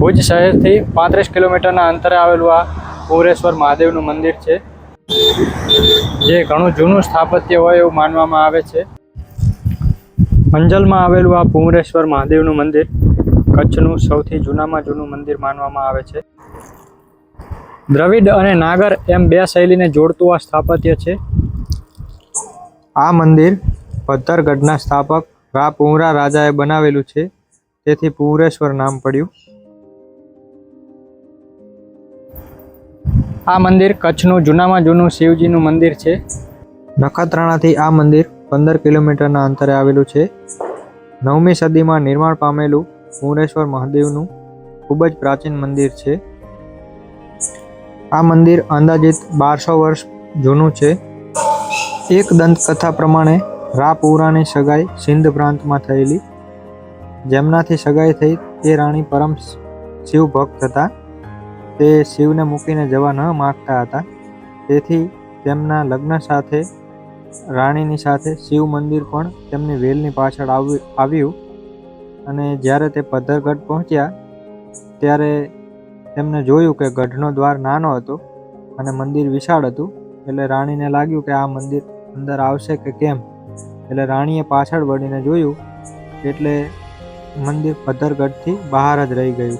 ભુજ શહેરથી પાંત્રીસ કિલોમીટરના અંતરે આવેલું આ પુરેશ્વર મહાદેવનું મંદિર છે. જે ઘણું જૂનું સ્થાપત્ય હોય એવું માનવામાં આવે છે. અંજલમાં આવેલું આ પુરેશ્વર મહાદેવનું મંદિર કચ્છનું સૌથી જૂનામાં જૂનું મંદિર માનવામાં આવે છે. દ્રવિડ અને નાગર એમ બે શૈલીને જોડતું આ સ્થાપત્ય છે. આ મંદિર પથ્થરગઢના સ્થાપક રા પુંરા રાજાએ બનાવેલું છે. તેથી પુરેશ્વર નામ પડ્યું. આ મંદિર કચ્છનું, જૂનામાં જૂનું શિવજીનું મંદિર છે. નખત્રાણાથી આ મંદિર પંદર કિલોમીટરના અંતરે આવેલું છે. નવમી સદીમાં નિર્માણ પામેલું મુરેશ્વર મહાદેવનું ખૂબ જ પ્રાચીન મંદિર છે. આ મંદિર અંદાજિત બારસો વર્ષ જૂનું છે. એક દંતકથા પ્રમાણે રાપુરાની સગાઈ સિંધ પ્રાંતમાં થયેલી. જેમનાથી સગાઈ થઈ તે રાણી પરમ શિવ ભક્ત હતા. તે શિવને મૂકીને જવા ન માગતા હતા. તેથી તેમના લગ્ન સાથે, રાણીની સાથે શિવ મંદિર પણ તેમની વેલની પાછળ આવી આવ્યું. અને જ્યારે તે પદ્ધરગઢ પહોંચ્યા, ત્યારે તેમને જોયું કે ગઢનો દ્વાર નાનો હતો અને મંદિર વિશાળ હતું, એટલે રાણીને લાગ્યું કે આ મંદિર અંદર આવશે કે કેમ? એટલે રાણીએ પાછળ વળીને જોયું, એટલે મંદિર પદ્ધરગઢથી બહાર જ રહી ગયું.